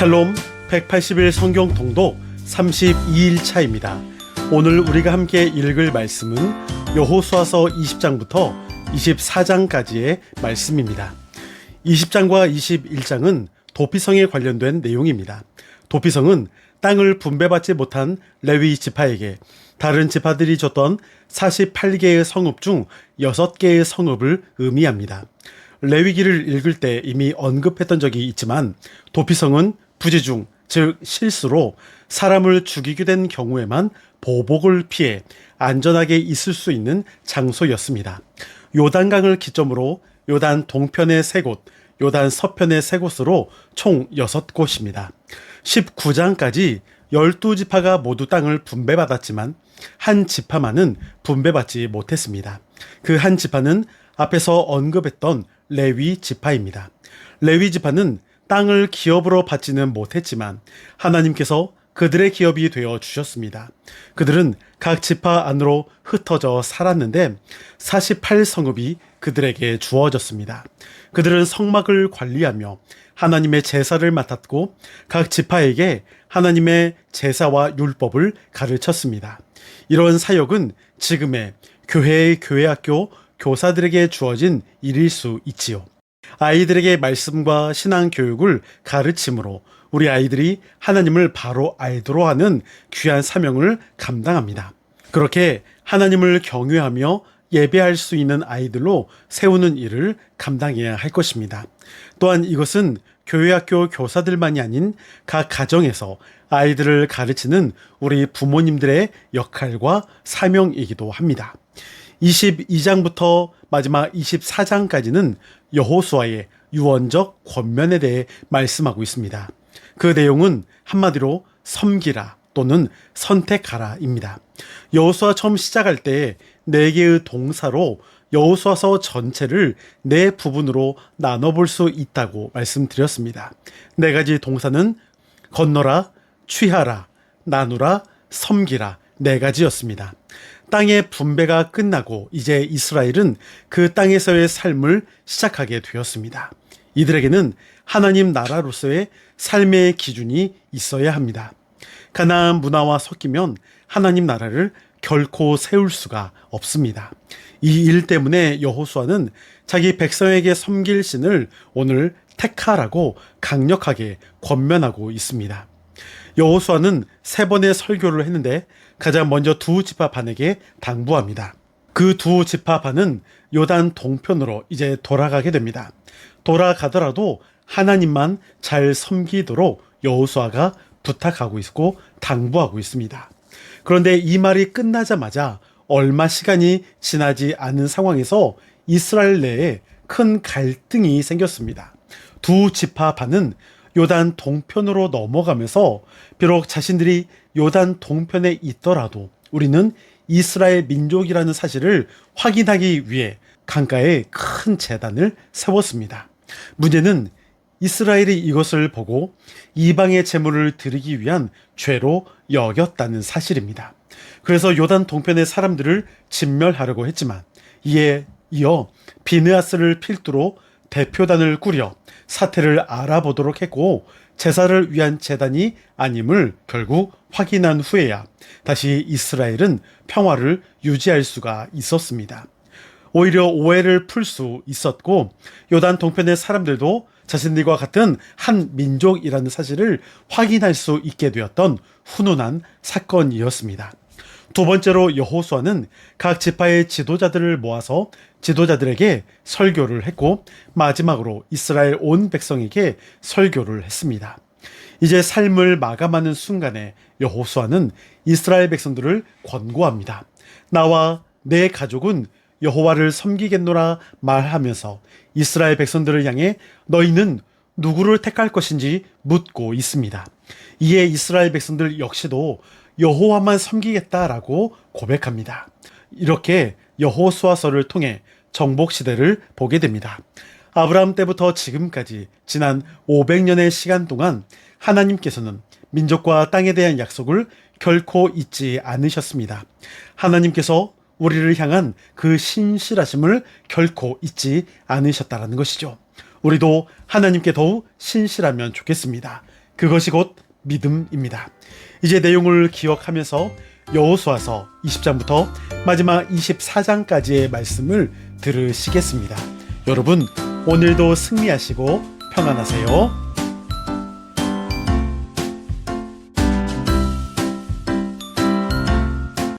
샬롬 180일 성경 통독 32일 차입니다. 오늘 우리가 함께 읽을 말씀은 여호수아서 20장부터 24장까지의 말씀입니다. 20장과 21장은 도피성에 관련된 내용입니다. 도피성은 땅을 분배받지 못한 레위 지파에게 다른 지파들이 줬던 48개의 성읍 중 6개의 성읍을 의미합니다. 레위기를 읽을 때 이미 언급했던 적이 있지만 도피성은 부지중, 즉 실수로 사람을 죽이게 된 경우에만 보복을 피해 안전하게 있을 수 있는 장소였습니다. 요단강을 기점으로 요단 동편의 세 곳, 요단 서편의 세 곳으로 총 6곳입니다. 19장까지 12지파가 모두 땅을 분배받았지만 한 지파만은 분배받지 못했습니다. 그 한 지파는 앞에서 언급했던 레위 지파입니다. 레위 지파는 땅을 기업으로 받지는 못했지만 하나님께서 그들의 기업이 되어 주셨습니다. 그들은 각 지파 안으로 흩어져 살았는데 48성읍이 그들에게 주어졌습니다. 그들은 성막을 관리하며 하나님의 제사를 맡았고 각 지파에게 하나님의 제사와 율법을 가르쳤습니다. 이런 사역은 지금의 교회의 교회학교 교사들에게 주어진 일일 수 있지요. 아이들에게 말씀과 신앙 교육을 가르침으로 우리 아이들이 하나님을 바로 알도록 하는 귀한 사명을 감당합니다. 그렇게 하나님을 경외하며 예배할 수 있는 아이들로 세우는 일을 감당해야 할 것입니다. 또한 이것은 교회학교 교사들만이 아닌 각 가정에서 아이들을 가르치는 우리 부모님들의 역할과 사명이기도 합니다. 22장부터 마지막 24장까지는 여호수아의 유언적 권면에 대해 말씀하고 있습니다. 그 내용은 한마디로 섬기라 또는 선택하라입니다. 여호수아 처음 시작할 때 네 개의 동사로 여호수아서 전체를 네 부분으로 나눠볼 수 있다고 말씀드렸습니다. 네 가지 동사는 건너라, 취하라, 나누라, 섬기라 네 가지였습니다. 땅의 분배가 끝나고 이제 이스라엘은 그 땅에서의 삶을 시작하게 되었습니다. 이들에게는 하나님 나라로서의 삶의 기준이 있어야 합니다. 가나안 문화와 섞이면 하나님 나라를 결코 세울 수가 없습니다. 이 일 때문에 여호수아는 자기 백성에게 섬길 신을 오늘 택하라고 강력하게 권면하고 있습니다. 여호수아는 세 번의 설교를 했는데 가장 먼저 두 지파 반에게 당부합니다. 그 두 지파 반은 요단 동편으로 이제 돌아가게 됩니다. 돌아가더라도 하나님만 잘 섬기도록 여호수아가 부탁하고 있고 당부하고 있습니다. 그런데 이 말이 끝나자마자 얼마 시간이 지나지 않은 상황에서 이스라엘 내에 큰 갈등이 생겼습니다. 두 지파 반은 요단 동편으로 넘어가면서 비록 자신들이 요단 동편에 있더라도 우리는 이스라엘 민족이라는 사실을 확인하기 위해 강가에 큰 재단을 세웠습니다. 문제는 이스라엘이 이것을 보고 이방의 재물을 드리기 위한 죄로 여겼다는 사실입니다. 그래서 요단 동편의 사람들을 진멸하려고 했지만 이에 이어 비느아스를 필두로 대표단을 꾸려 사태를 알아보도록 했고 제사를 위한 재단이 아님을 결국 확인한 후에야 다시 이스라엘은 평화를 유지할 수가 있었습니다. 오히려 오해를 풀 수 있었고 요단 동편의 사람들도 자신들과 같은 한 민족이라는 사실을 확인할 수 있게 되었던 훈훈한 사건이었습니다. 두 번째로 여호수아는 각 지파의 지도자들을 모아서 지도자들에게 설교를 했고 마지막으로 이스라엘 온 백성에게 설교를 했습니다. 이제 삶을 마감하는 순간에 여호수아는 이스라엘 백성들을 권고합니다. 나와 내 가족은 여호와를 섬기겠노라 말하면서 이스라엘 백성들을 향해 너희는 누구를 택할 것인지 묻고 있습니다. 이에 이스라엘 백성들 역시도 여호와만 섬기겠다라고 고백합니다. 이렇게 여호수아서를 통해 정복 시대를 보게 됩니다. 아브라함 때부터 지금까지 지난 500년의 시간 동안 하나님께서는 민족과 땅에 대한 약속을 결코 잊지 않으셨습니다. 하나님께서 우리를 향한 그 신실하심을 결코 잊지 않으셨다라는 것이죠. 우리도 하나님께 더욱 신실하면 좋겠습니다. 그것이 곧 믿음입니다. 이제 내용을 기억하면서 여호수아서 20장부터 마지막 24장까지의 말씀을 들으시겠습니다. 여러분 오늘도 승리하시고 평안하세요.